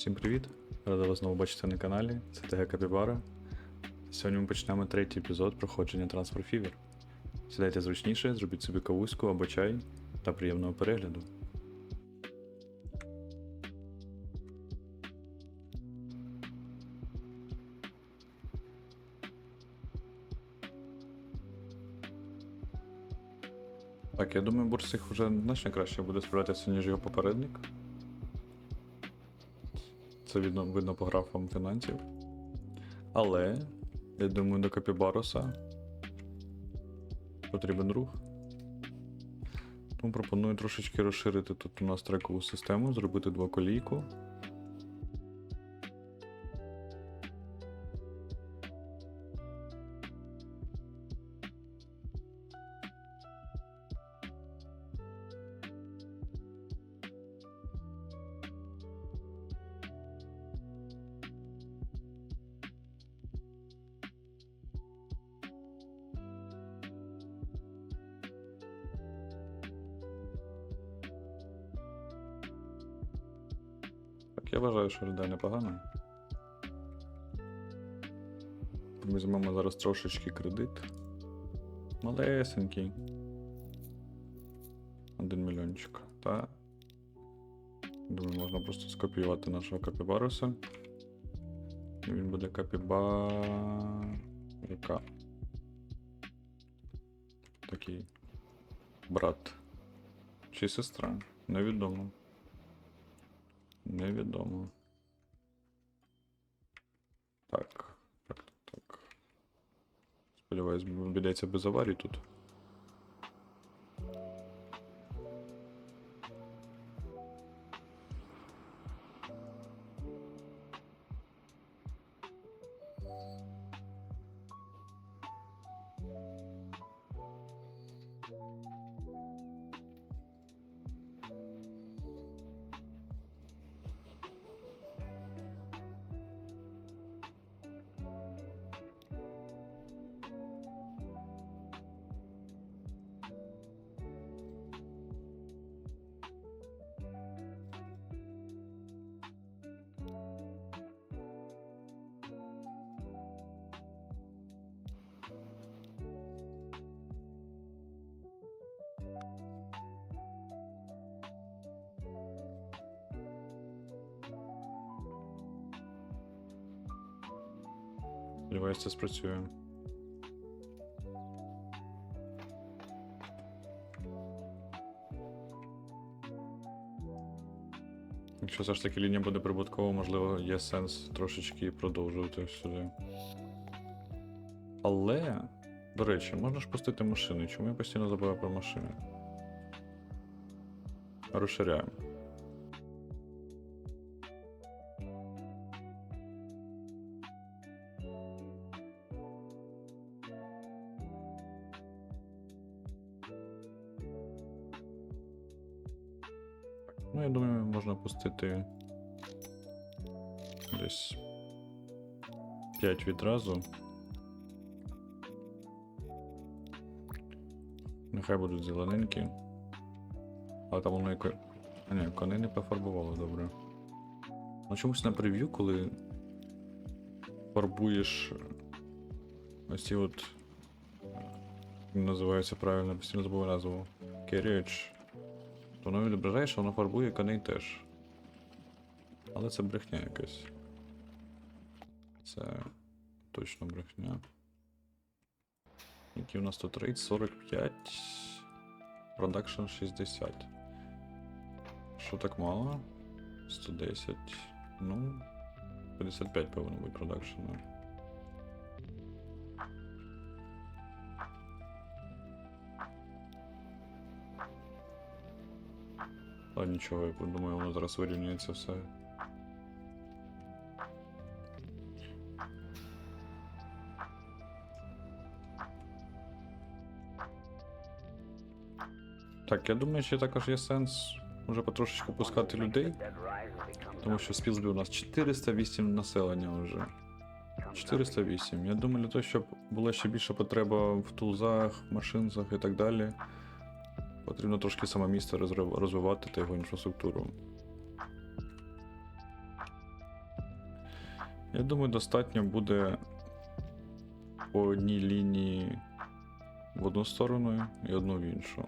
Всім привіт! Рада вас знову бачити на каналі. Це ТГ Капібара. Сьогодні ми почнемо третій епізод проходження Transfer Fever. Сідайте зручніше, зробіть собі кавуську або чай та приємного перегляду. Так, я думаю, Бурсих вже значно краще буде справлятися, ніж його попередник. Це видно, видно по графам фінансів. Але, я думаю, до Капібароса потрібен рух. Тому пропоную трошечки розширити тут у нас трекову систему, зробити двоколійку. Я вважаю, що людей непогано. Візьмемо зараз трошечки кредит. Малесенький. Один мільйончик. Та. Думаю, можна просто скопіювати нашого капібаруса. Він буде капібарка. Такий брат. Чи сестра? Невідомо. Невідомо. Так. Так, так. Сподіваюсь, обійдеться без аварій тут. Сподіваюсь, це спрацює. Якщо все ж таки лінія буде прибуткова, можливо, є сенс трошечки продовжувати сюди. Але, до речі, можна ж пустити машини. Чому я постійно забуваю про машини? Розширяємо. Ну, я думаю, можна пустити десь 5 відразу. Нехай будуть зелененькі. Але там воно яко. А ні, коней не пофарбувало добре. Ну чомусь на прев'ю, коли фарбуєш ось ці от. як Називається правильно, постійно забув назву. Carriage. Воно відображає, що воно фарбує коней теж. Але це брехня якась. Це точно брехня. Який у нас тут рейд 45. Продакшн 60. Що так мало? 110. Ну. 55 повинно бути продакшену. А нічого, я думаю, воно зараз вирівнюється все. Так, я думаю, що також є сенс вже потрошечку пускати людей, тому що в у нас 408 населення вже. 408. Я думаю, для того, щоб була ще більша потреба в тулзах, машинцях і так далі. Потрібно трошки саме місто розвивати та його інфраструктуру. Я думаю, достатньо буде по одній лінії в одну сторону і одну в іншу.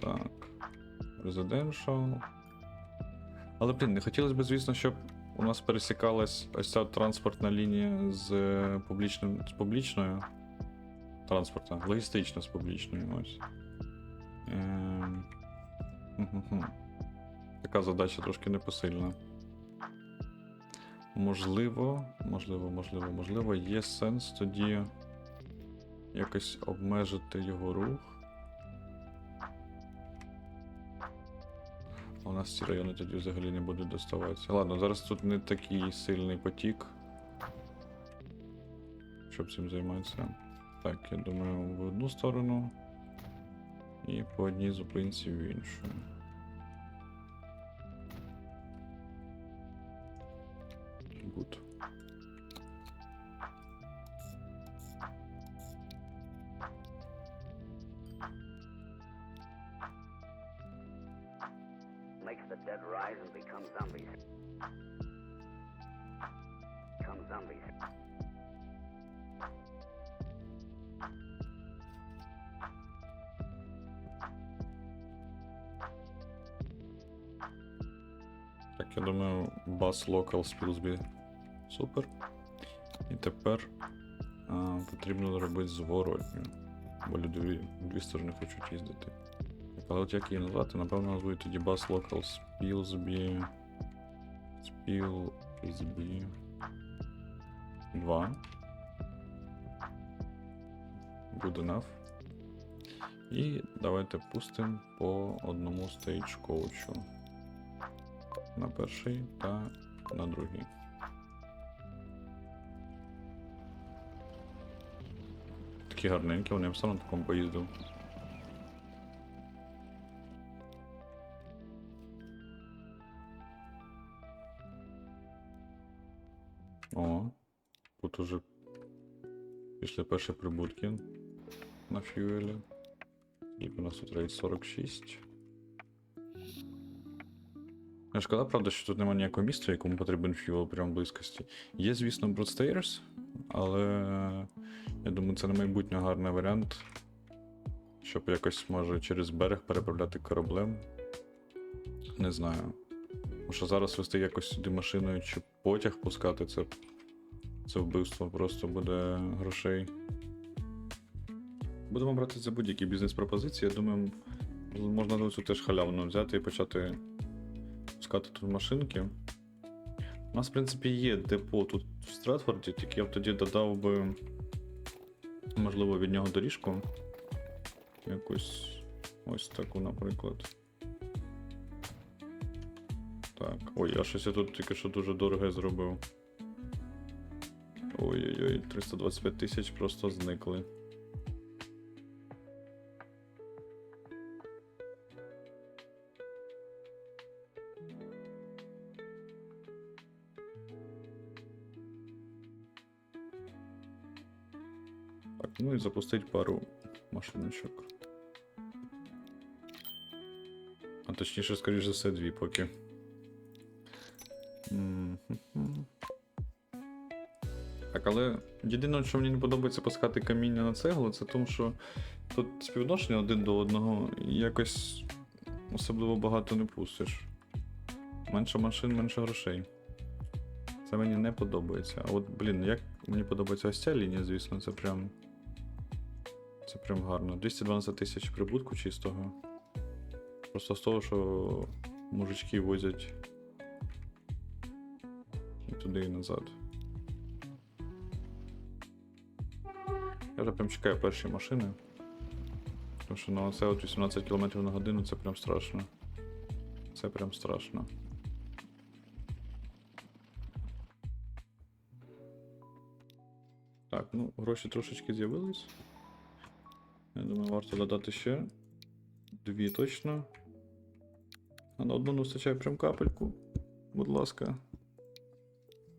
Так. Residential. Але, блін, не хотілося б, звісно, щоб у нас пересікалась ось ця транспортна лінія з е, публічним, з публічною. Транспортна, логістична з публічною. Ось. Ем... Така задача трошки непосильна. Можливо, можливо, можливо, можливо, є сенс тоді якось обмежити його рух. У нас ці райони тоді взагалі не будуть доставатися. Ладно, зараз тут не такий сильний потік. Щоб цим займатися. Так, я думаю, в одну сторону. І по одній зупинці в іншу. Гуд. Так, я думаю, бас Local Spilsby. Супер. І тепер а, потрібно зробити зворотню. Бо люди дві сторони хочуть їздити. Але от як її назвати? Напевно, назву тоді бас Local Spilsby. Spilsby 2. Good enough. І давайте пустимо по одному стейдж-коучу на перший та на другий. Такі гарненькі, вони б на такому поїздив. О, тут уже пішли перші прибутки на фьюелі. Скільки у нас тут рейд 46. Шкода, правда, що тут немає ніякого місця, якому потрібен фьюел прямо близькості. Є, звісно, Broadstairs, але я думаю, це на майбутнє гарний варіант. Щоб якось може через берег переправляти кораблем. Не знаю. Що зараз вести якось сюди машиною чи потяг пускати, це, це вбивство просто буде грошей. Будемо брати за будь-які бізнес-пропозиції. Я думаю, можна цю теж халявно взяти і почати пускати тут машинки. У нас, в принципі, є депо тут в Стратфорді, тільки я б тоді додав би, можливо, від нього доріжку. Якусь ось таку, наприклад. Так. Ой, а щось я тут тільки що дуже дороге зробив. Ой-ой-ой, 325 тисяч просто зникли. Ну і запустить пару машиночок. А точніше, скоріш за все, дві поки. Так, але єдине, що мені не подобається пускати каміння на цеглу, це тому, що тут співвідношення один до одного і якось особливо багато не пустиш. Менше машин, менше грошей. Це мені не подобається. А от, блін, як мені подобається ось ця лінія, звісно, це прям. Це прям гарно. 212 тисяч прибутку чистого. Просто з того, що мужички возять і туди і назад. Я вже прям чекаю перші машини. Тому що на це от 18 км на годину це прям страшно. Це прям страшно. Так, ну, гроші трошечки з'явились. Я думаю, варто додати ще. Дві точно. А на одну не вистачає прям капельку. Будь ласка.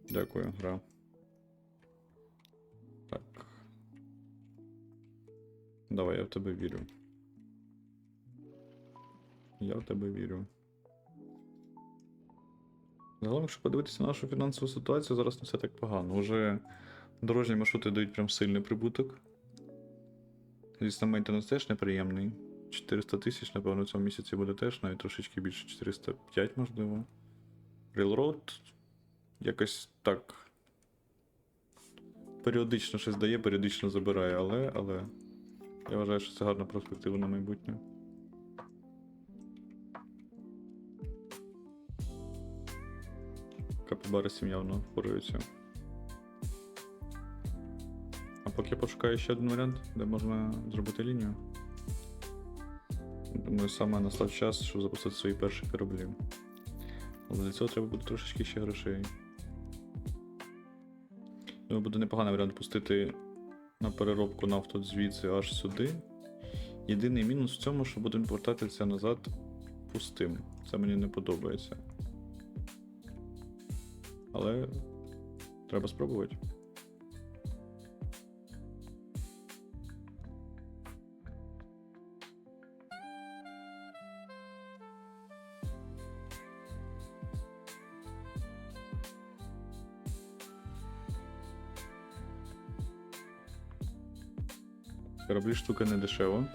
Дякую, гра. Так. Давай, я в тебе вірю. Я в тебе вірю. Загалом, якщо подивитися на нашу фінансову ситуацію, зараз не все так погано. Уже дорожні маршрути дають прям сильний прибуток. Звісно, мейнтенанс теж неприємний. 400 тисяч, напевно, в цьому місяці буде теж, навіть трошечки більше 405, можливо. Railroad якось так. Періодично щось дає, періодично забирає, але, але. Я вважаю, що це гарна перспектива на майбутнє. Капібари сім явно впораються. Поки я пошукаю ще один варіант, де можна зробити лінію. Думаю, саме настав час, щоб запустити свої перші кораблі. Але для цього треба буде трошечки ще грошей. Думаю, буде непоганий варіант пустити на переробку нафту звідси аж сюди. Єдиний мінус в цьому, що будемо повертатися назад пустим. Це мені не подобається. Але треба спробувати. Кораблі штука не дешева.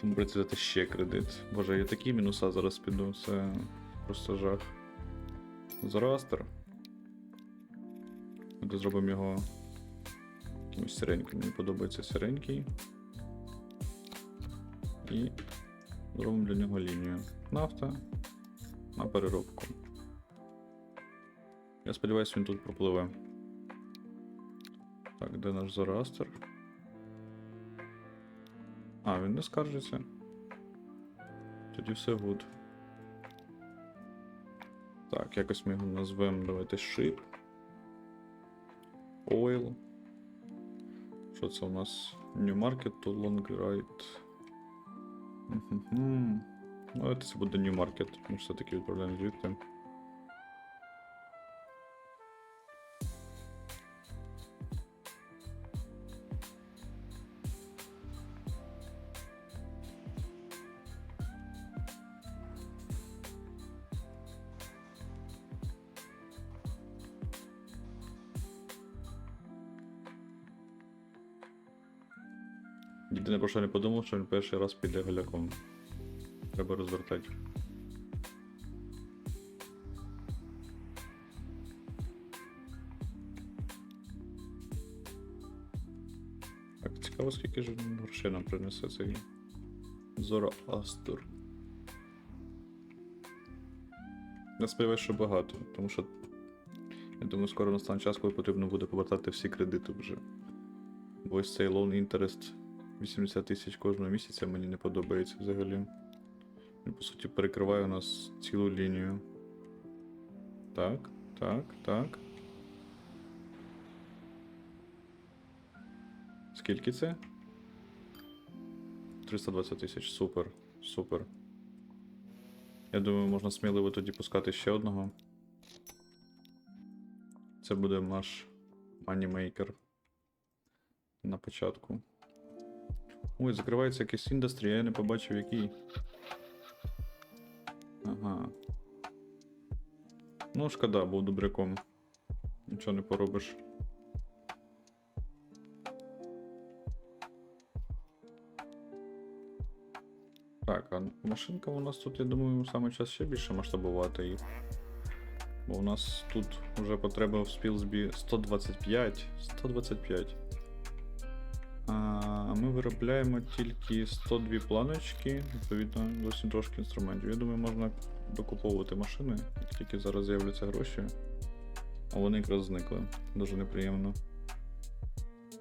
Тому придеться взяти ще кредит. Боже, я такі мінуса зараз піду, це просто жах. Зороастер. Ми зробимо його якимось сиреньким. Мені подобається сиренький. І зробимо для нього лінію. Нафта на переробку. Я сподіваюся, він тут пропливе. Так, де наш Зороастер? А, він не скаржиться. Тоді все гуд. Так, якось ми його назвемо. Давайте ship. Oil. Що це у нас? New Market to Long Ride. Мгм. Ну, давайте це буде New Market. Ми все-таки відправляємо звідти. Єдине, про що не подумав, що він перший раз піде голяком. Треба розвертати. Так, цікаво, скільки ж грошей нам принесе цей Зороастер. Я сподіваюся, що багато, тому що я думаю, скоро настане час, коли потрібно буде повертати всі кредити вже. Бо ось цей loan interest 80 тисяч кожного місяця мені не подобається взагалі. Він, по суті, перекриває у нас цілу лінію. Так, так, так. Скільки це? 320 тисяч. Супер, супер. Я думаю, можна сміливо тоді пускати ще одного. Це буде наш манімейкер на початку. Ой, закривається якийсь індустрій, я не побачив який. Ага. Ну, шкода, був добряком. Нічого не поробиш. Так, а машинка у нас тут, я думаю, саме час ще більше масштабувати їх. Бо у нас тут вже потреба в спілзбі 125. 125. А ми виробляємо тільки 102 планочки, відповідно, досить трошки інструментів. Я думаю, можна докуповувати машини, як тільки зараз з'являться гроші. А вони якраз зникли. Дуже неприємно.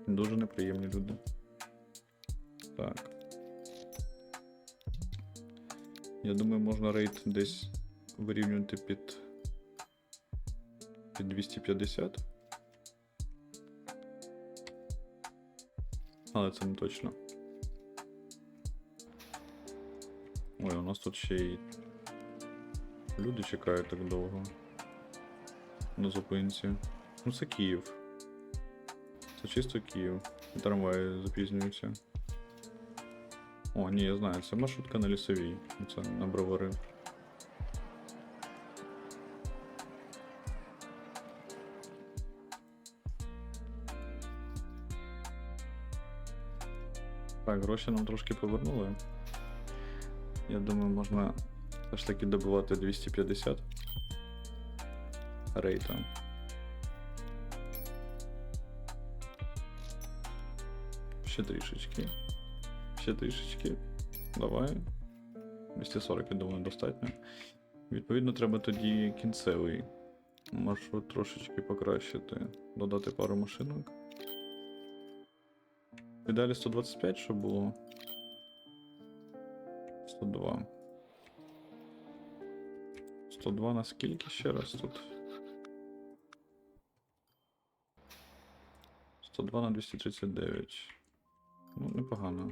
Дуже неприємні люди. Так. Я думаю, можна рейд десь вирівнювати під. під 250. Але це не точно. Ой, у нас тут ще й люди чекають так довго. На зупинці. Ну це Київ. Це чисто Київ. І трамваї запізнюються. О, ні, я знаю, це маршрутка на лісовій. Це на бровари. Так, гроші нам трошки повернули. Я думаю, можна все ж таки добивати 250 рейта. Ще трішечки. Ще трішечки. Давай. 240, я думаю, достатньо. Відповідно, треба тоді кінцевий маршрут трошечки покращити. Додати пару машинок. В далі 125, що було. 102. 102 на скільки ще раз тут? 102 на 239. Ну, непогано.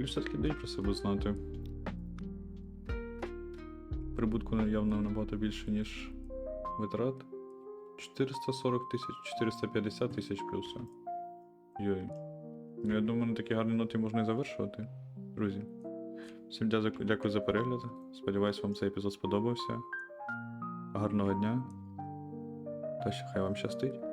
Тобі все-таки дай про себе знати. Прибутку явно набагато більше, ніж витрат. 440 тисяч, 450 тисяч плюса. Йой. Ну, я думаю, на такій гарній ноті можна і завершувати, друзі. Всім дякую за перегляд. Сподіваюсь, вам цей епізод сподобався. Гарного дня. Та ще хай вам щастить.